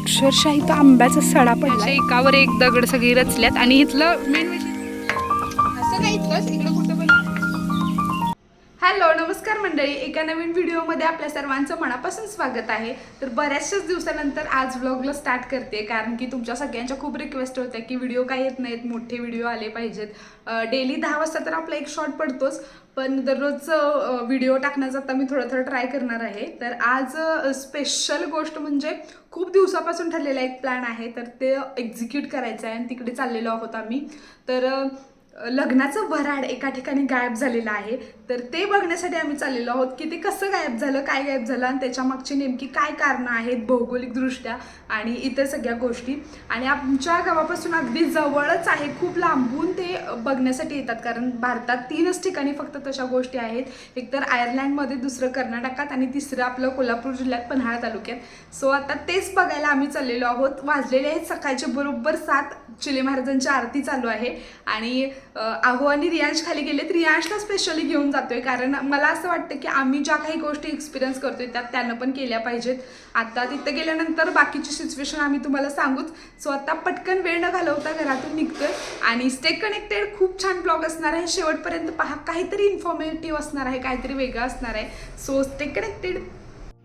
अक्षरशः इथं आंब्याचा सडा पडला एकावर एक दगड सगळी रचल्यात आणि इथलं मेन असं नाही इथलंच इकडं कुठं पण हॅलो नमस्कार मंडळी. एका नवीन व्हिडिओमध्ये आपल्या सर्वांचं मनापासून स्वागत आहे. तर बऱ्याचशाच दिवसानंतर आज व्लॉगला स्टार्ट करते कारण की तुमच्या सगळ्यांच्या खूप रिक्वेस्ट होत्या की व्हिडिओ काय येत नाहीत मोठे व्हिडिओ आले पाहिजेत. डेली दहा वाजता तर आपला एक शॉर्ट पडतोच पण दररोज व्हिडिओ टाकण्याचा आता मी थोडं थोडं ट्राय करणार आहे. तर आज स्पेशल गोष्ट म्हणजे खूप दिवसापासून ठरलेला एक प्लॅन आहे तर ते एक्झिक्यूट करायचं आहे आणि तिकडे चाललेलो आहोत आम्ही. तर लग्नाचं वऱ्हाड एका ठिकाणी गायब झालेलं आहे. तर ते बघण्यासाठी आम्ही चाललेलो आहोत की ते कसं गायब झालं काय गायब झालं आणि त्याच्या मागची नेमकी काय कारणं आहेत भौगोलिकदृष्ट्या आणि इतर सगळ्या गोष्टी. आणि आमच्या गावापासून अगदी जवळच आहे खूप लांबून ते बघण्यासाठी येतात. कारण भारतात तीनच ठिकाणी फक्त तशा गोष्टी आहेत. एक तर आयर्लंडमध्ये दुसरं कर्नाटकात आणि तिसरं आपलं कोल्हापूर जिल्ह्यात पन्हाळा तालुक्यात. सो आता तेच बघायला आम्ही चाललेलो आहोत. वाजलेले आहेत सकाळचे बरोबर सात. चिले महाराजांची आरती चालू आहे. आणि आहो आणि रियांश खाली गेलेत रियांशला स्पेशली घेऊन जातोय. कारण मला असं वाटतं की आम्ही ज्या काही गोष्टी एक्सपिरियन्स करतोय त्यात त्यानं पण केल्या पाहिजेत. आता तिथं गेल्यानंतर बाकीची सिच्युएशन आम्ही तुम्हाला सांगूच. सो आता पटकन वेळ न घालवता घरातून निघतोय. आणि स्टे कनेक्टेड खूप छान ब्लॉग असणार आहे. शेवटपर्यंत पहा काहीतरी इन्फॉर्मेटिव्ह असणार आहे काहीतरी वेगळं असणार आहे. सो स्टे कनेक्टेड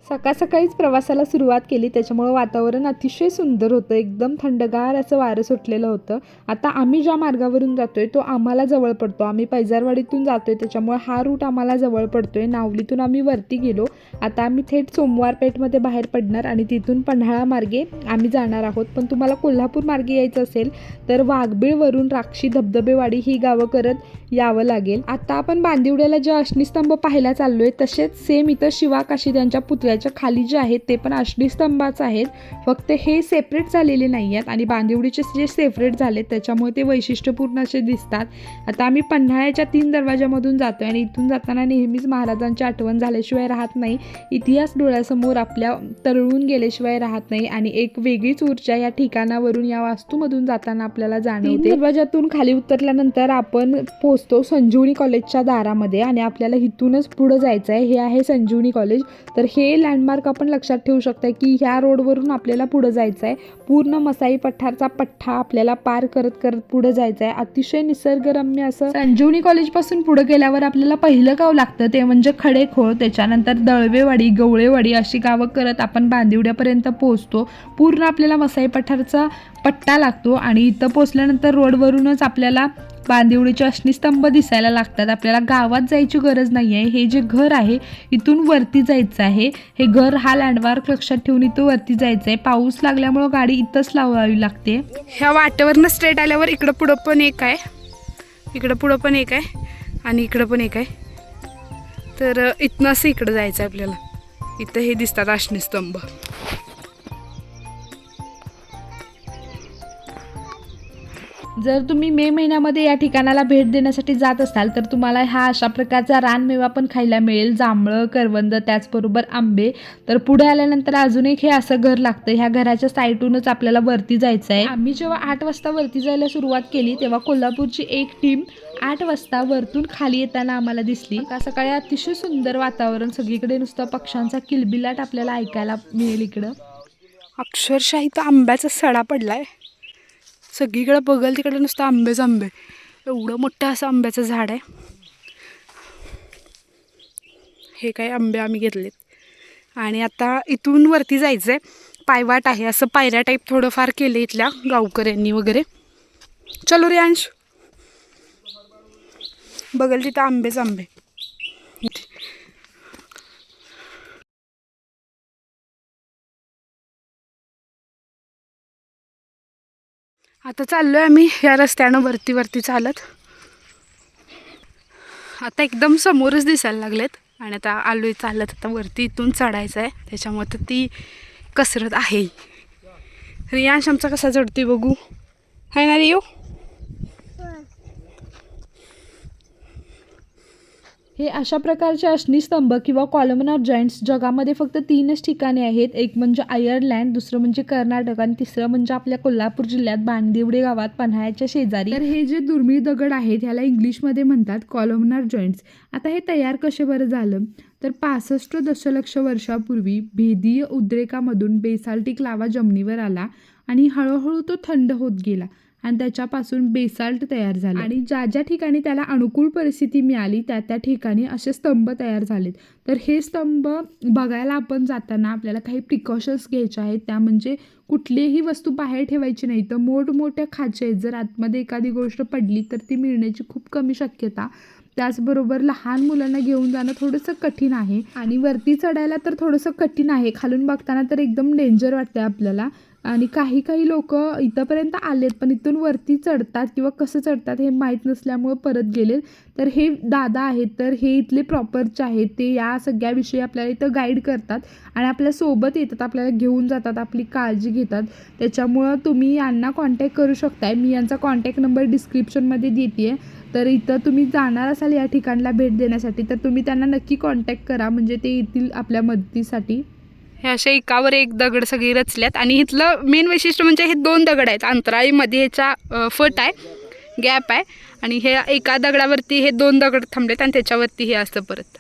सकाळ सकाळीच प्रवासाला सुरुवात केली. त्याच्यामुळं वातावरण अतिशय सुंदर होतं. एकदम थंडगार असं वारं सुटलेलं होतं. आता आम्ही ज्या मार्गावरून जातो आहे तो आम्हाला जवळ पडतो. आम्ही पैजारवाडीतून जातो आहे त्याच्यामुळे हा रूट आम्हाला जवळ पडतो आहे नावलीतून आम्ही वरती गेलो. आता आम्ही थेट सोमवारपेठमध्ये बाहेर पडणार आणि तिथून पन्हाळा मार्गे आम्ही जाणार आहोत. पण तुम्हाला कोल्हापूर मार्गे यायचं असेल तर वाघबीळवरून राक्षी धबधबेवाडी ही गावं करत यावं लागेल. आता आपण बांदिवड्याला जे अग्निस्तंभ पाहायला चाललो आहे तसेच सेम इथं शिवा काशी त्यांच्या पुतळ्याच्या खाली जे आहेत ते पण अग्निस्तंभाच आहेत. फक्त हे सेपरेट झालेले नाही आहेत आणि बांदिवडीचे जे सेपरेट झाले त्याच्यामुळे ते वैशिष्ट्यपूर्ण असे दिसतात. आता आम्ही पन्हाळ्याच्या तीन दरवाजामधून जातोय आणि इथून जाताना नेहमीच महाराजांची आठवण झाल्याशिवाय राहत नाही. इतिहास डोळ्यासमोर आपल्या तरळून गेल्याशिवाय राहत नाही आणि एक वेगळीच ऊर्जा या ठिकाणावरून या वास्तूमधून जाताना आपल्याला जाणवते. दरवाजातून खाली उतरल्यानंतर आपण पोहोचतो संजीवनी कॉलेजच्या दारामध्ये आणि आपल्याला इथूनच पुढं जायचं आहे हे आहे संजीवनी कॉलेज. तर हे लँडमार्क आपण लक्षात ठेवू शकता की ह्या रोडवरून आपल्याला पुढं जायचं आहे पूर्ण मसाई पठारचा पठ्ठा आपल्याला पार करत करत पुढे जायचं आहे अतिशय निसर्गरम्य असं संजीवनी कॉलेजपासून पुढे गेल्यावर आपल्याला पहिलं गाव लागतं. ते म्हणजे खडेखोळ त्याच्यानंतर दळवेवाडी गवळेवाडी अशी गावं करत आपण बांदिवड्यापर्यंत पोहोचतो. पूर्ण आपल्याला मसाई पठारचा पट्टा लागतो आणि इथं पोचल्यानंतर रोडवरूनच आपल्याला बांदिवडीचे अश्निस्तंभ दिसायला लागतात. आपल्याला गावात जायची गरज नाही आहे हे जे घर आहे इथून वरती जायचं आहे. हे घर हा लँडमार्क लक्षात ठेवून इथं वरती जायचं आहे पाऊस लागल्यामुळं गाडी इथंच लावावी लागते. ह्या वाटेवरनं स्ट्रेट आल्यावर इकडं पुढं पण एक आहे. इकडं पुढं पण एक आहे आणि इकडं पण एक आहे. तर इथनं असं इकडं जायचं आहे आपल्याला. इथं हे दिसतात अश्निस्तंभ जर तुम्ही मे महिन्यामध्ये या ठिकाणाला भेट देण्यासाठी जात असाल तर तुम्हाला हा अशा प्रकारचा रानमेवा पण खायला मिळेल. जांभळं करवंद त्याचबरोबर आंबे. तर पुढे आल्यानंतर अजून एक हे असं घर लागतं. ह्या घराच्या साईटूनच आपल्याला वरती जायचं आहे आम्ही जेव्हा आठ वाजता वरती जायला सुरुवात केली तेव्हा कोल्हापूरची एक टीम आठ वाजता वरतून खाली येताना आम्हाला दिसली. का सकाळी अतिशय सुंदर वातावरण. सगळीकडे नुसतं पक्ष्यांचा किलबिलाट आपल्याला ऐकायला मिळेल इकडं. अक्षरशः इथं आंब्याचा सडा पडलाय. सगळीकडं बघल तिकडे नुसतं आंबेच आंबे एवढं मोठं असं आंब्याचं झाड आहे. हे काय आंबे आम्ही घेतलेत. आणि आता इथून वरती जायचं आहे पायवाट आहे. असं पायऱ्या टाईप थोडंफार केलं इथल्या गावकऱ्यांनी वगैरे. चलो रे अंश. बघल तिथं आंबेच आंबे आता चाललो आहे आम्ही या रस्त्यानं वरती वरती चालत. आता एकदम समोरच दिसायला लागलेत आणि आता आलोय चालत. आता वरती इथून चढायचं आहे त्याच्यामुळे तर ती कसरत आहे. रियांश आमचा कसा चढतोय बघू. हाय ना रियो? हे अशा प्रकारचे अश्निस्तंभ किंवा कॉलमनार जॉईंट्स जगामध्ये फक्त तीनच ठिकाणे आहेत. एक म्हणजे आयर्लंड दुसरं म्हणजे कर्नाटक आणि तिसरं म्हणजे आपल्या कोल्हापूर जिल्ह्यात बांदिवडे गावात पन्हाळ्याच्या शेजारी. तर हे जे दुर्मिळ दगड आहेत ह्याला इंग्लिशमध्ये म्हणतात कॉलमनार जॉईंट्स आता हे तयार कसे बरं झालं? तर पासष्ट दशलक्ष वर्षापूर्वी भेदीय उद्रेकामधून बेसाल्टिक लावा जमिनीवर आला आणि हळूहळू तो थंड होत गेला. आणि त्याच्यापासून बेसाल्ट तयार झाले. आणि ज्या ज्या ठिकाणी त्याला अनुकूल परिस्थिती मिळाली त्या त्या ठिकाणी असे स्तंभ तयार झालेत. तर हे स्तंभ बघायला आपण जाताना आपल्याला काही प्रिकॉशन्स घ्यायचे आहेत. त्या म्हणजे कुठलीही वस्तू बाहेर ठेवायची नाही. तर मोठमोठ्या खाचे आहेत. जर आतमध्ये एखादी गोष्ट पडली तर ती मिळण्याची खूप कमी शक्यता. त्याचबरोबर लहान मुलांना घेऊन जाणं थोडंसं कठीण आहे. आणि वरती चढायला तर थोडंसं कठीण आहे. खालून बघताना तर एकदम डेंजर वाटते आपल्याला. आणि काही काही लोक इथंपर्यंत आलेत पण इथून वरती चढतात किंवा कसं चढतात हे माहीत नसल्यामुळं परत गेलेत. तर हे दादा आहेत तर हे इथले प्रॉपरचे आहेत ते या सगळ्याविषयी आपल्याला इथं गाईड करतात आणि आपल्यासोबत येतात आपल्याला घेऊन जातात आपली काळजी घेतात. त्याच्यामुळं तुम्ही यांना कॉन्टॅक्ट करू शकताय. मी यांचा कॉन्टॅक्ट नंबर डिस्क्रिप्शनमध्ये देते आहे तर इथं तुम्ही जाणार असाल या ठिकाणला भेट देण्यासाठी तर तुम्ही त्यांना नक्की कॉन्टॅक्ट करा. म्हणजे ते येतील आपल्या मदतीसाठी. हे अशा एकावर एक दगड सगळी रचल्यात. आणि इथलं मेन वैशिष्ट्य म्हणजे हे दोन दगड आहेत. अंतराळीमध्ये ह्याच्या फट आहे गॅप आहे. आणि हे एका दगडावरती हे दोन दगड थांबलेत आणि त्याच्यावरती हे असतं परत.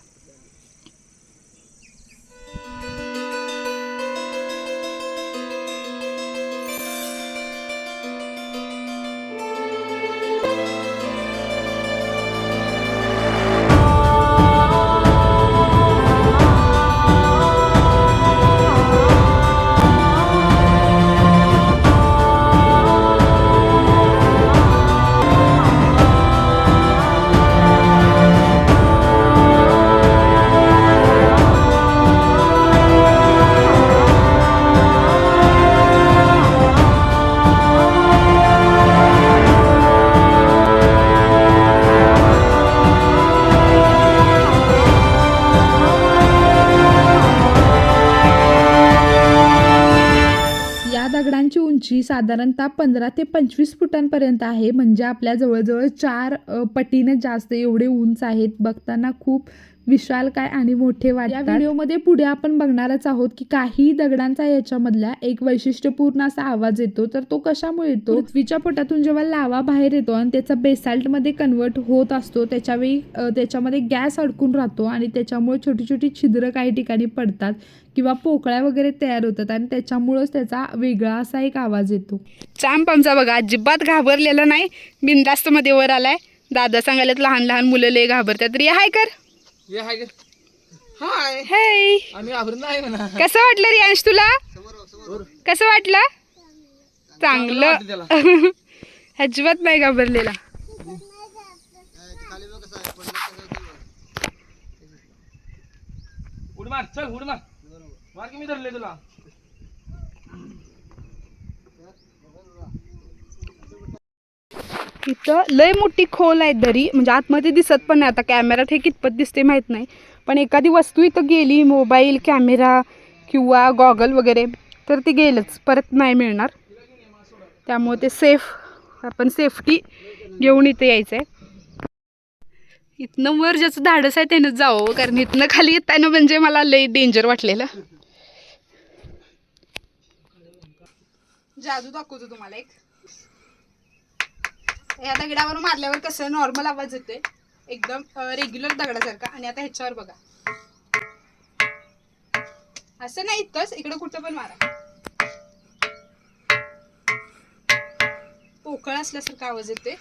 उंची साधारणतः पंधरा ते पंचवीस फुटांपर्यंत आहे म्हणजे आपल्या जवळजवळ चार पटीने जास्त एवढे उंच आहेत. बघताना खूप विशाल काय आणि मोठे वाटतात? या व्हिडिओमध्ये पुढे आपण बघणारच आहोत की काही दगडांचा याच्यामधला एक वैशिष्ट्यपूर्ण असा आवाज येतो. तर तो कशामुळे येतो? पृथ्वीच्या पोटातून जेव्हा लावा बाहेर येतो आणि त्याचा बेसाल्टमध्ये कन्वर्ट होत असतो त्याच्यावेळी त्याच्यामध्ये गॅस अडकून राहतो आणि त्याच्यामुळे छोटी छोटी छिद्र काही ठिकाणी पडतात किंवा पोकळ्या वगैरे तयार होतात आणि त्याच्यामुळंच त्याचा वेगळा असा एक आवाज येतो. चांप आमचा बघा अजिबात घाबरलेला नाही. बिनधास्त मध्ये वर आलाय. दादा सांगायला लहान लहान मुलं लय घाबरतात. रिया हाय कर. ये हाय हाय हे आम्ही घाबरत नाही म्हणा. कसं वाटलं रियांश तुला? कसं वाटलं? चांगलं. अजिबात नाही घाबरलेला. उडी मार चल उडी मार. मार की मी धरले तुला. इथं लय मोठी खोल आहे दरी. म्हणजे आतमध्ये दिसत पण नाही. आता कॅमेरात हे कितपत दिसते माहीत नाही. पण एखादी वस्तू इथं गेली मोबाईल कॅमेरा किंवा गॉगल वगैरे तर ती गेलंच. परत नाही मिळणार. त्यामुळे ते सेफ आपण सेफ्टी घेऊन इथे यायचं आहे इथनं वर ज्याचं धाडस आहे त्यानं जावं हो, कारण इथनं खाली येताना म्हणजे मला लय डेंजर वाटलेलं. जादू दाखवतो तुम्हाला एक. या दगडावर मारल्यावर कसं नॉर्मल आवाज येतोय. एकदम रेग्युलर दगडासारखा. आणि आता ह्याच्यावर बघा. असं नाही इतकंच इकडे कुठं पण मारा. पोकळ असल्यासारखा आवाज येतोय.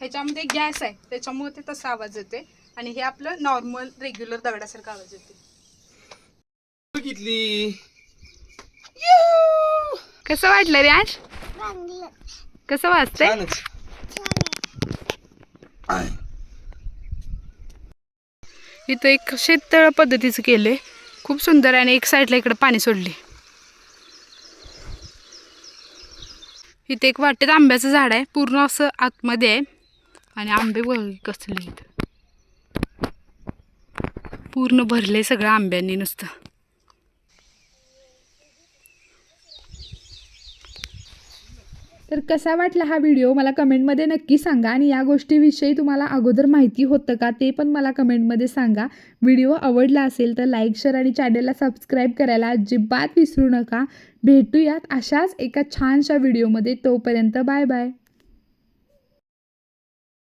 ह्याच्यामध्ये गॅस आहे त्याच्यामुळे ते तसा आवाज येते आणि हे आपलं नॉर्मल रेग्युलर दगडासारखा आवाज येते घेतली कसं वाटलं रे आज? कसं वाजतंय? छानच. इथं एक शेततळ पद्धतीचं केलंय. खूप सुंदर आहे आणि एक साईडला इकडं पाणी सोडले इथे एक वाटेत आंब्याचं झाड आहे. पूर्ण असं आतमध्ये आहे. आणि आंबे कसले इथं पूर्ण भरले सगळं आंब्यांनी नुसतं. तर कसा वाटला हा व्हिडिओ मला कमेंटमध्ये नक्की सांगा. आणि या गोष्टीविषयी तुम्हाला अगोदर माहिती होतं का ते पण मला कमेंटमध्ये सांगा. व्हिडिओ आवडला असेल तर लाईक शेअर आणि चॅनलला सबस्क्राईब करायला अजिबात विसरू नका. भेटूयात अशाच एका छानशा व्हिडिओमध्ये तोपर्यंत बाय बाय